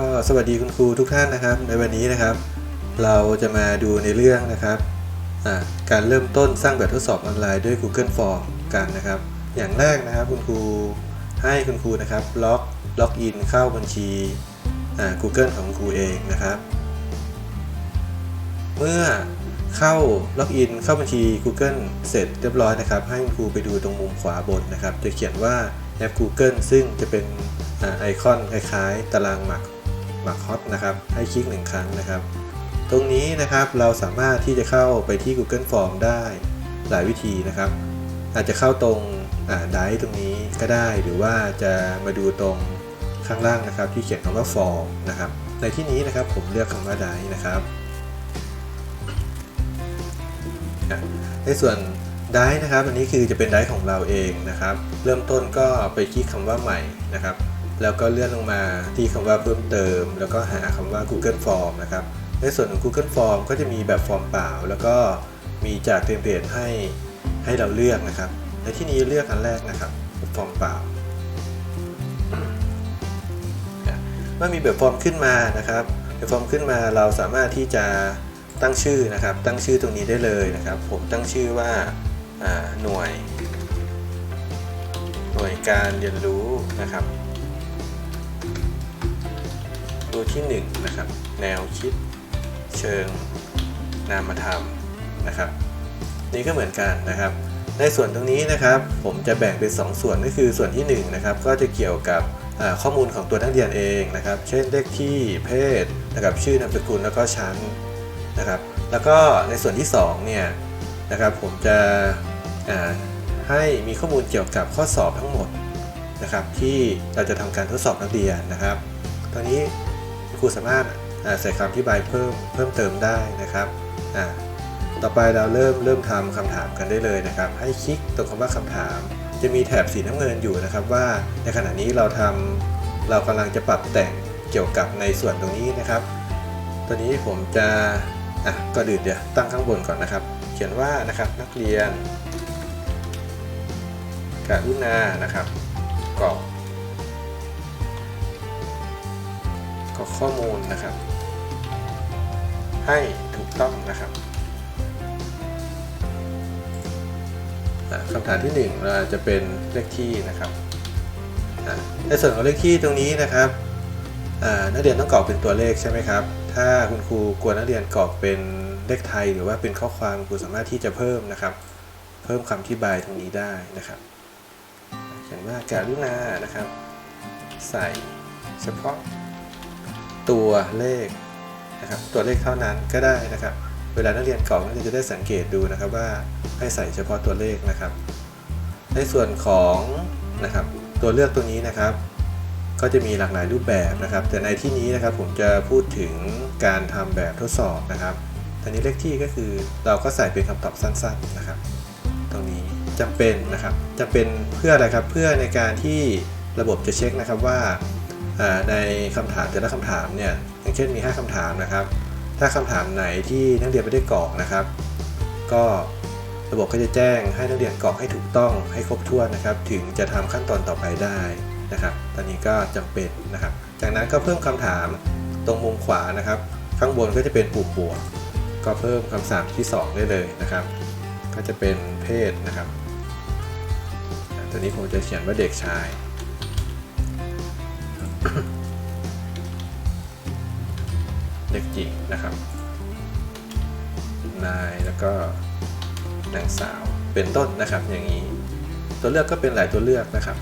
ก็สวัสดีคุณครูทุกท่านนะครับ ในวันนี้นะครับ เราจะมาดูในเรื่องนะครับการเริ่มต้นสร้างแบบทดสอบออนไลน์ด้วย Google Form กันนะครับ อย่างแรกนะครับคุณครูให้คุณครูนะครับล็อกล็อกอินเข้าบัญชี Google ของคุณครูเองนะครับ เมื่อเข้าล็อกอินเข้าบัญชี Google เสร็จเรียบร้อยนะครับ ให้คุณครูไปดูตรงมุมขวาบนนะครับ จะเขียนว่าแอป Google ซึ่งจะเป็นอไอคอนคล้ายๆ ตารางหมาก หมากฮอตนะครับให้คลิกหนึ่งครั้งนะครับ ตรงนี้นะครับเราสามารถที่จะเข้าไปที่ Google Form ได้หลายวิธีนะครับ อาจจะเข้าตรงไดตรงนี้ก็ได้หรือว่าจะมาดูตรงข้างล่างนะครับ ที่เขียนคำว่า Form นะครับ ในที่นี้นะครับผมเลือกคำว่าไดนะครับ ในส่วนได้นะครับ อันนี้คือจะเป็นได้ของเราเองนะครับ เริ่มต้นก็ไปคลิกคำว่าใหม่นะครับ แล้วก็เลื่อนลงมาที่คำว่าเพิ่มเติม แล้วก็หาคำว่า Google Form นะครับ ในส่วนของ Google Form ก็จะมีแบบฟอร์มเปล่า แล้วก็มีจากเทมเพลตให้ให้เราเลือกนะครับ ในที่นี้เลือกอันแรกนะครับฟอร์มเปล่าเมื่อมีแบบฟอร์มขึ้นมานะครับแบบฟอร์มขึ้นมาเราสามารถที่จะตั้งชื่อนะครับ ตั้งชื่อตรงนี้ได้เลยนะครับ ผมตั้งชื่อว่าอ่าหน่วย หน่วยการเรียนรู้นะครับ ตัวที่1นงนะครับแนวคิดเชิงนามธรรมนะครับ นี่ก็เหมือนกันนะครับ ในส่วนตรงนี้นะครับ ผมจะแบ่งเป็น 2 ส่วนก็คือส่วนที่1นะครับก็จะเกี่ยวกับข้อมูลของตัวนักเรียนเองนะครับ เช่นเลขที่เพศนะครับชื่อนามสกุลแล้วก็ชั้นนะครับ แล้วก็ในส่วนที่2เนี่ยนะครับผมจะให้มีข้อมูลเกี่ยวกับข้อสอบทั้งหมดนะครับ ที่เราจะทำการทดสอบนักเรียนนะครับตอนนี้ รูสามารถใส่คำอธิบายเพิ่มเพิ่มเติมได้นะครับต่อไปเราเริ่มเริ่มทำคำถามกันได้เลยนะครับ ให้คลิกตรงคำว่าคำถาม จะมีแถบสีน้ำเงินอยู่นะครับ ว่าในขณะนี้เราทำเรากำลังจะปรับแต่งเกี่ยวกับในส่วนตรงนี้นะครับ ตัวนี้ผมจะอะก็ดื่นเดี๋ยวตั้งข้างบนก่อนนะครับ เขียนว่านะครับนักเรียนกรุณานะครับกรอก กรอกข้อมูลนะครับ ให้ถูกต้องนะครับคำถามที่ 1 เราจะเป็นเลขที่นะครับในส่วนของเลขที่ตรงนี้นะครับนักเรียนต้องกรอกเป็นตัวเลขใช่ไหมครับ ถ้าคุณครูกลัวนักเรียนกรอกเป็นเลขไทย หรือว่าเป็นข้อความครูสามารถที่จะเพิ่มนะครับ เพิ่มคำอธิบายตรงนี้ได้นะครับเขียนว่าการุณานะครับ ใส่เฉพาะ ตัวเลขนะครับตัวเลขเท่านั้นก็ได้นะครับ เวลานักเรียนกรอกนักเรียนจะได้สังเกตดูนะครับว่าให้ใส่เฉพาะตัวเลขนะครับ ในส่วนของนะครับตัวเลือกตัวนี้นะครับ ก็จะมีหลากหลายรูปแบบนะครับ แต่ในที่นี้นะครับผมจะพูดถึงการทำแบบทดสอบนะครับตอนนี้เลขที่ก็คือเราก็ใส่เป็นคำตอบสั้น ๆนะครับ ตรงนี้จำเป็นนะครับจะเป็นเพื่ออะไรครับเพื่อในการที่ระบบจะเช็คนะครับว่า ในคำถามแต่ละคำถามเนี่ยอย่างเช่นมี 5คำถามนะครับ ถ้าคำถามไหนที่นักเรียนไม่ได้กรอกนะครับ ก็ระบบก็จะแจ้งให้นักเรียนกรอกให้ถูกต้องให้ครบถ้วนนะครับ ถึงจะทำขั้นตอนต่อไปได้นะครับ ตอนนี้ก็จำเป็นนะครับ จากนั้นก็เพิ่มคำถามตรงมุมขวานะครับ ข้างบนก็จะเป็นปุ่มบวก ก็เพิ่มคำสั่งที่ 2 ได้เลยนะครับ ก็จะเป็นเพศนะครับ ตัวนี้ผมจะเขียนว่าเด็กชาย เด็กหญิงนะครับ นายแล้วก็นางสาวเป็นต้นนะครับอย่างนี้ ตัวเลือกก็เป็นหลายตัวเลือกนะครับ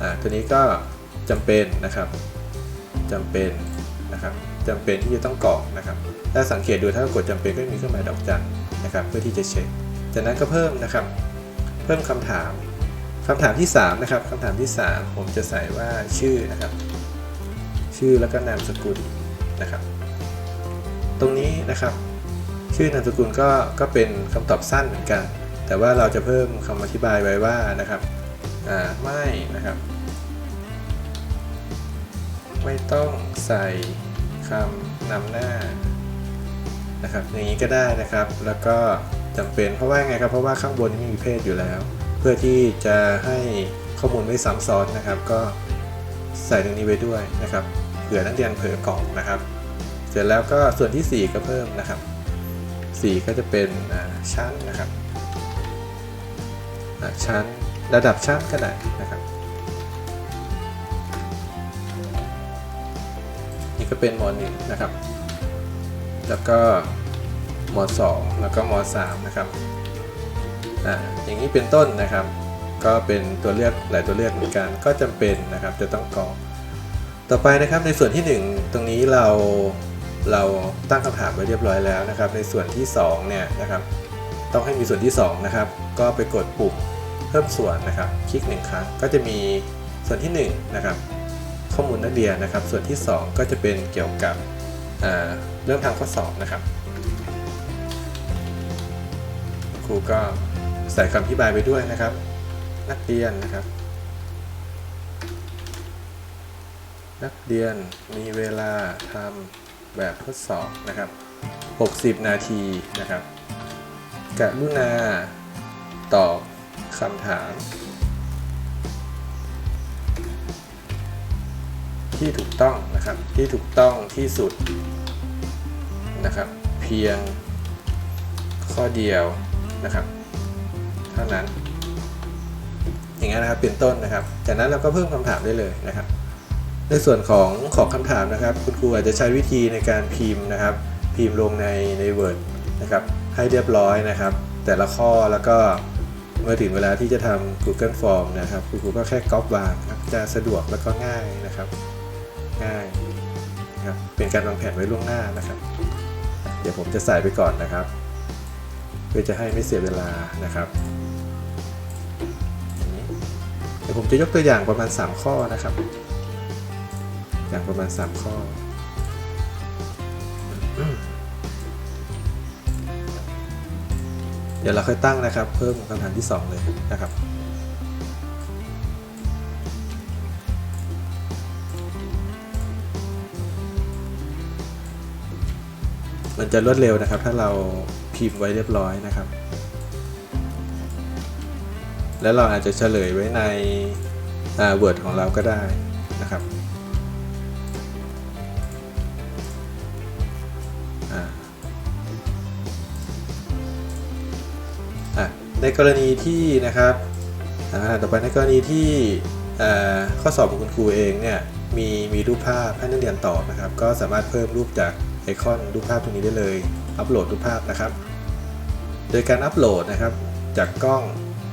อ่าตัวนี้ก็จำเป็นนะครับจำเป็นนะครับจำเป็นที่จะต้องกรอกนะครับ ถ้าสังเกตดูถ้ากดจำเป็นก็มีเครื่องหมายดอกจันนะครับ เพื่อที่จะเช็ค จากนั้นก็เพิ่มนะครับ เพิ่มคำถาม คำถามที่3นะครับคำถามที่ 3 ผมจะใส่ว่าชื่อนะครับ ชื่อแล้วก็นามสกุลนะครับ ตรงนี้นะครับ ชื่อนามสกุลก็ก็เป็นคำตอบสั้นเหมือนกัน แต่ว่าเราจะเพิ่มคำอธิบายไว้ว่านะครับอ่าไม่นะครับ ไม่ต้องใส่คำนำหน้านะครับอย่างนี้ก็ได้นะครับ แล้วก็จำเป็นเพราะว่าไงครับเพราะว่าข้างบนไม่มีเพศอยู่แล้ว พื่อที่จะให้ข้อมูลไม่ซ้ำซ้อนนะครับ ก็ใส่ตรงนี้ไว้ด้วยนะครับเผื่อนักเรียนเผลอกรอกนะครับ เสร็จแล้วก็ส่วนที่ 4 ก็เพิ่มนะครับ 4 ก็จะเป็นชั้นนะครับชั้นระดับชั้นก็ได้นะครับ นี่ก็เป็นม .1 นะครับ แล้วก็มอ .2 แล้วก็มอ .3 นะครับ อ่าอย่างนี้เป็นต้นนะครับ ก็เป็นตัวเลือกหลายตัวเลือกเหมือนกันก็จำเป็นนะครับจะต้องกรอกต่อไปนะครับในส่วนที่ 1 ตรงนี้เราเราตั้งคำถามไว้เรียบร้อยแล้วนะครับ ในส่วนที่2เนี่ยนะครับ ต้องให้มีส่วนที่2นะครับ ก็ไปกดปุ่มเพิ่มส่วนนะครับ คลิกหนึ่งครั้งก็จะมีส่วนที่1นะครับ ข้อมูลนักเรียนนะครับ ส่วนที่ 2 ก็จะเป็นเกี่ยวกับเรื่องทางข้อสอบนะครับครูก็ ใส่คำอธิบายไปด้วยนะครับ นักเรียนนะครับ นักเรียนมีเวลาทำแบบทดสอบนะครับ 60 นาทีนะครับกรุณาตอบคำถาม ที่ถูกต้องนะครับที่ถูกต้องที่สุดนะครับ เพียงข้อเดียวนะครับ เท่านั้น อย่างนี้นนะครับเป็นต้นนะครับ จากนั้นเราก็เพิ่มคำถามได้เลยนะครับ ในส่วนของของคำถามนะครับ คุณครูอาจจะใช้วิธีในการพิมพ์นะครับ พิมพ์ลงในใน Word นะครับ ให้เรียบร้อยนะครับ แต่ละข้อแล้วก็เมื่อถึงเวลาที่จะทำ Google Form นะครับ คุณครูก็แค่ก๊อปวางครับ จะสะดวกแล้วก็ง่ายนะครับ ง่ายนะครับ เป็นการวางแผนไว้ล่วงหน้านะครับ เดี๋ยวผมจะใส่ไปก่อนนะครับ เพื่อจะให้ไม่เสียเวลานะครับ ยวผมจะยกตัวอย่างประมาณ 3 ข้อนะครับ อย่างประมาณ 3 ข้อ เดี๋ยวเราค่อยตั้งนะครับ เพิ่มคำถามที่ 2 เลยนะครับมันจะรวดเร็วนะครับ ถ้าเราพิมพ์ไว้เรียบร้อยนะครับ แล้วเราอาจจะเฉลยไว้ในอ่า Word ของเราก็ได้นะครับในกรณีที่นะครับต่อไปในกรณีที่ข้อสอบของคุณครูเองเนี่ยมีมีรูปภาพให้นักเรียนตอบนะครับ ก็สามารถเพิ่มรูปจากไอคอนรูปภาพตรงนี้ได้เลย อัปโหลดรูปภาพนะครับ โดยการอัปโหลดนะครับจากกล้อง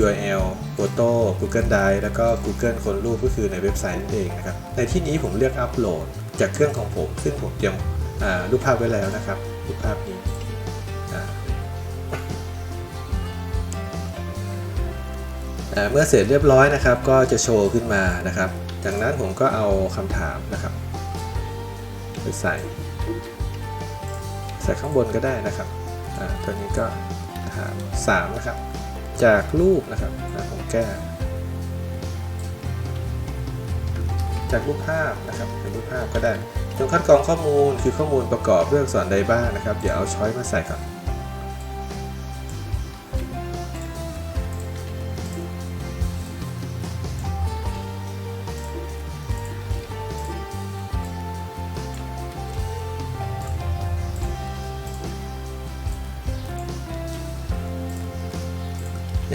URL Photo Google Drive แล้วก็ Google คนรูปก็คือในเว็บไซต์นั่นเองนะครับ ในที่นี้ผมเลือกอัปโหลดจากเครื่องของผม ซึ่งผมเตรียมอ่ารูปภาพไว้แล้วนะครับ รูปภาพนี้อ่าเมื่อเสร็จเรียบร้อยนะครับ ก็จะโชว์ขึ้นมานะครับ จากนั้นผมก็เอาคำถามนะครับไปใส่ใส่ข้างบนก็ได้นะครับอ่าตัวนี้ก็ถาม3นะครับ จากรูปนะครับอ่าผมแก้จากรูปภาพนะครับเป็นรูปภาพก็ได้จงคัดกรองข้อมูลคือข้อมูลประกอบด้วยอักษรใดบ้างนะครับ เดี๋ยวเอาช้อยมาใส่ก่อน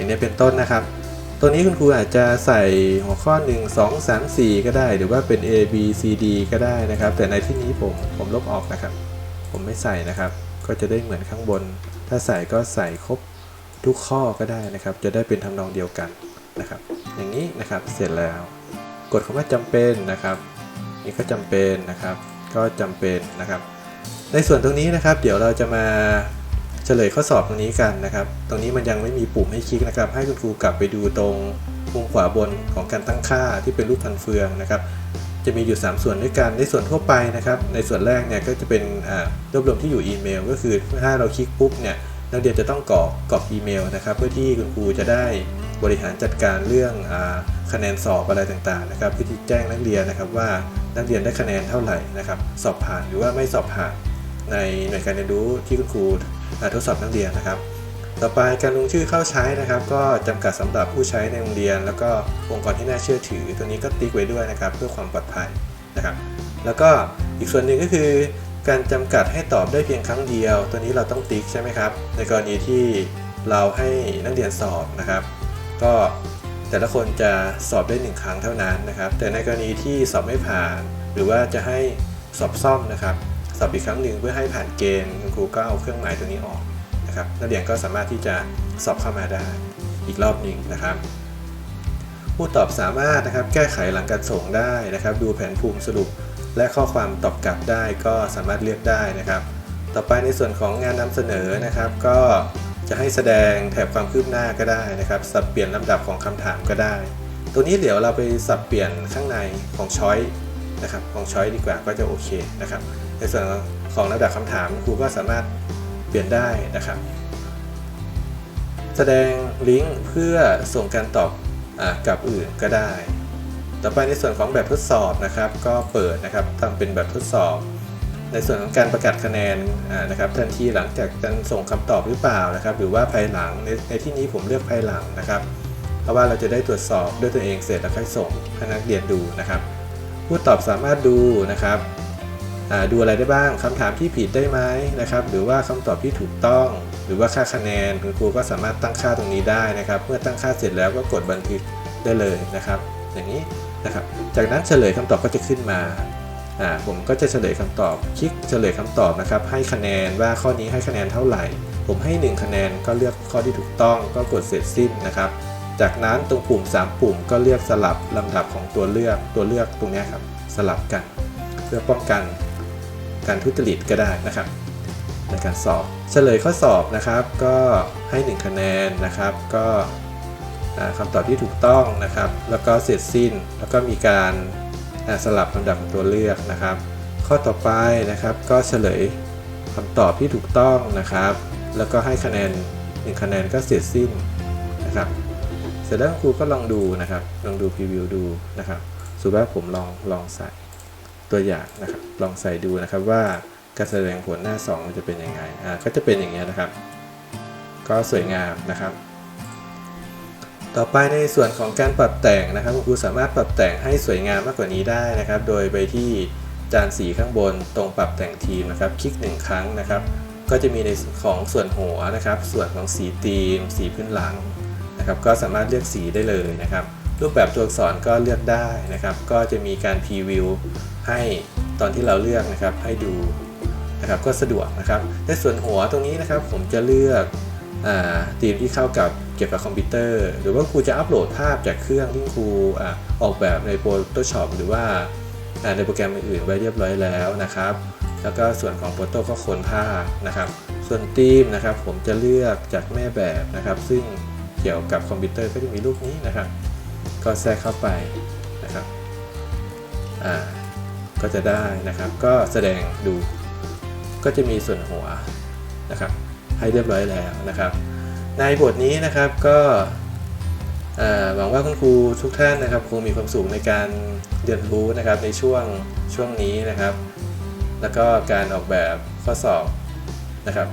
นี้เป็นต้นนะครับ ตัวนี้คุณครูอาจจะใส่หัวข้อ 1 2 3 4 ก็ได้ หรือว่าเป็น A B C D ก็ได้นะครับ แต่ในที่นี้ผมผมลบออกนะครับ ผมไม่ใส่นะครับ ก็จะได้เหมือนข้างบน ถ้าใส่ก็ใส่ครบทุกข้อก็ได้นะครับ จะได้เป็นทำนองเดียวกันนะครับ อย่างนี้นะครับเสร็จแล้ว กดคำว่าจำเป็นนะครับ นี่ก็จำเป็นนะครับ ก็จำเป็นนะครับ ในส่วนตรงนี้นะครับ เดี๋ยวเราจะมา ฉลยข้อสอบตรงนี้กันนะครับ ตรงนี้มันยังไม่มีปุ่มให้คลิกนะครับ ให้คุณครูกลับไปดูตรงมุมขวาบนของการตั้งค่าที่เป็นรูปพันเฟืองนะครับ จะมีอยู่ 3 ส่วนด้วยกัน ในส่วนทั่วไปนะครับ ในส่วนแรกเนี่ยก็จะเป็นรวบรวมที่อยู่อีเมล ก็คือถ้าเราคลิกปุ๊บเนี่ยนักเรียนจะต้องกรอกกรอกอีเมลนะครับ เพื่อที่คุณครูจะได้บริหารจัดการเรื่องอคะแนนสอบอะไรต่างๆนะครับเพื่อที่แจ้งนักเรียนนะครับว่านักเรียนได้คะแนนเท่าไหร่นะครับ สอบผ่านหรือว่าไม่สอบผ่านในหน่วยการเรียนรู้ที่คุณครู ทดสอบนักเรียนนะครับ ต่อไปการลงชื่อเข้าใช้นะครับ ก็จำกัดสำหรับผู้ใช้ในโรงเรียน แล้วก็องค์กรที่น่าเชื่อถือ ตัวนี้ก็ติ๊กไว้ด้วยนะครับ เพื่อความปลอดภัยนะครับ แล้วก็อีกส่วนหนึ่งก็คือการจำกัดให้ตอบได้เพียงครั้งเดียว ตัวนี้เราต้องติ๊กใช่ไหมครับ ในกรณีที่เราให้นักเรียนสอบนะครับ ก็แต่ละคนจะสอบได้หนึ่งครั้งเท่านั้นนะครับ แต่ในกรณีที่สอบไม่ผ่าน หรือว่าจะให้สอบซ่อมนะครับ สอบอีกครั้งหนึ่งเพื่อให้ผ่านเกณฑ์คุณครูก็เอาเครื่องหมายตัวนี้ออกนะครับนักเรียนก็สามารถที่จะสอบเข้ามาได้อีกรอบหนึ่งนะครับ ผู้ตอบสามารถนะครับแก้ไขหลังการส่งได้นะครับ ดูแผนภูมิสรุปและข้อความตอบกลับได้ก็สามารถเลือกได้นะครับ ต่อไปในส่วนของงานนำเสนอนะครับ ก็จะให้แสดงแถบความคืบหน้าก็ได้นะครับสับเปลี่ยนลำดับของคำถามก็ได้ ตัวนี้เดี๋ยวเราไปสับเปลี่ยนข้างในของช้อยนะครับของช้อยดีกว่าก็จะโอเคนะครับ ในส่วนของลำดับคำถามครูก็สามารถเปลี่ยนได้นะครับ แสดงลิงก์เพื่อส่งการตอบอกับอื่นก็ได้ ต่อไปในส่วนของแบบทดสอบนะครับ ก็เปิดนะครับทำเป็นแบบทดสอบ ในส่วนของการประกาศคะแนนนะครับทันทีหลังจากการส่งคำตอบหรือเปล่านะครับ หรือว่าภายหลังในในที่นี้ผมเลือกภายหลังนะครับ เพราะว่าเราจะได้ตรวจสอบด้วยตัวเองเสร็จแล้วค่อยส่งให้นักเรียนดูนะครับ ผู้ตอบสามารถดูนะครับ ดูอะไรได้บ้างคำถามที่ผิดได้ไหมนะครับ หรือว่าคำตอบที่ถูกต้อง หรือว่าค่าคะแนนคุณครูก็สามารถตั้งค่าตรงนี้ได้นะครับ เมื่อตั้งค่าเสร็จแล้วก็กดบันทึกได้เลยนะครับ อย่างนี้นะครับ จากนั้นเฉลยคำตอบก็จะขึ้นมาอ่าผมก็จะเฉลยคำตอบ คลิกเฉลยคำตอบนะครับ ให้คะแนนว่าข้อนี้ให้คะแนนเท่าไหร่ ผมให้ 1 คะแนนก็เลือกข้อที่ถูกต้องก็กดเสร็จสิ้นนะครับ จากนั้นตรงปุ่ม 3 ปุ่มก็เลือกสลับลำดับของตัวเลือกตัวเลือกตรงนี้ครับ สลับกัน เพื่อป้องกัน การทุจริตก็ได้นะครับ ในการสอบเฉลยข้อสอบนะครับ ก็ให้ 1 คะแนนนะครับ ก็คำตอบที่ถูกต้องนะครับ แล้วก็เสร็จสิ้นแล้วก็มีการสลับลำดับตัวเลือกนะครับ ข้อต่อไปนะครับก็เฉลยคำตอบที่ถูกต้องนะครับ แล้วก็ให้คะแนน1คะแนนก็เสร็จสิ้นนะครับ เสร็จแล้วครูก็ลองดูนะครับ ลองดูพรีวิวดูนะครับสมมติว่าผมลองลองใส่ ตัวอย่างนะครับ ลองใส่ดูนะครับว่าการแสดงผลหน้า 2 มันจะเป็นยังไงอ่าก็จะเป็นอย่างเงี้ยนะครับ ก็สวยงามนะครับ ต่อไปในส่วนของการปรับแต่งนะครับคุณครูสามารถปรับแต่งให้สวยงามมากกว่านี้ได้นะครับ โดยไปที่จานสีข้างบนตรงปรับแต่งทีมนะครับ คลิกหนึ่งครั้งนะครับ ก็จะมีในของส่วนหัวนะครับ ส่วนของสีธีม สีพื้นหลังนะครับ ก็สามารถเลือกสีได้เลยนะครับ รูปแบบตัวอักษรก็เลือกได้นะครับ ก็จะมีการพรีวิว ให้ตอนที่เราเลือกนะครับให้ดูนะครับก็สะดวกนะครับในส่วนหัวตรงนี้นะครับผมจะเลือกอธีมที่เข้ากับเกี่ยวกับคอมพิวเตอร์ หรือว่าครูจะอัปโหลดภาพจากเครื่องที่ครูอออกแบบใน Photoshop หรือว่าในโปรแกรมอื่นๆไว้เรียบร้อยแล้วนะครับ แล้วก็ส่วนของโฟโตก็ค้นภาพนะครับ ส่วนธีมนะครับผมจะเลือกจากแม่แบบนะครับ ซึ่งเกี่ยวกับคอมพิวเตอร์ก็จะมีรูปนี้นะครับ ก็แทรกเข้าไปนะครับอ่า ก็จะได้นะครับ ก็แสดงดูก็จะมีส่วนหัวนะครับให้เรียบร้อยแล้วนะครับ ในบทนี้นะครับก็หวังว่าคุณครูทุกท่านนะครับคงมีความสุขในการเรียนรู้นะครับในช่วงช่วงนี้นะครับ แล้วก็การออกแบบข้อสอบนะครับ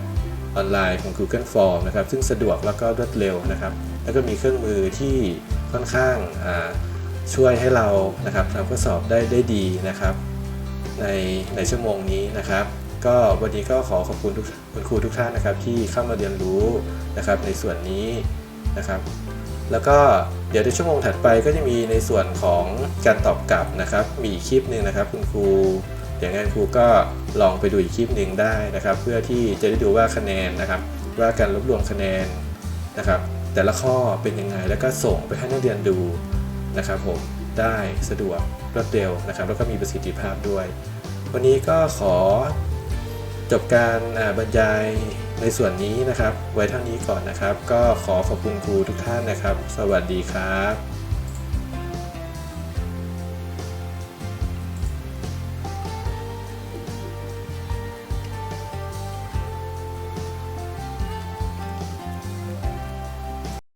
ออนไลน์ของ Google Form นะครับซึ่งสะดวกแล้วก็รวดเร็วนะครับ แล้วก็มีเครื่องมือที่ค่อนข้างช่วยให้เรานะครับทำข้อสอบได้ได้ดีนะครับ ในในชั่วโมงนี้นะครับ ก็วันนี้ก็ขอขอบคุณทุกคุณครูทุกท่านนะครับ ที่เข้ามาเรียนรู้นะครับในส่วนนี้นะครับ แล้วก็เดี๋ยวในชั่วโมงถัดไปก็จะมีในส่วนของการตอบกลับนะครับ มีคลิปหนึ่งนะครับ คุณครูเดี๋ยวงั้นครูก็ลองไปดูอีกคลิปหนึ่งได้นะครับ เพื่อที่จะได้ดูว่าคะแนนนะครับ ว่าการรวบรวมคะแนนนะครับ แต่ละข้อเป็นยังไงแล้วก็ส่งไปให้นักเรียนดูนะครับผม ได้สะดวกรวดเร็วนะครับ แล้วก็มีประสิทธิภาพด้วย วันนี้ก็ขอจบการบรรยายในส่วนนี้นะครับ ไว้เท่านี้ก่อนนะครับ ก็ขอขอบคุณครูทุกท่านนะครับ สวัสดีครับ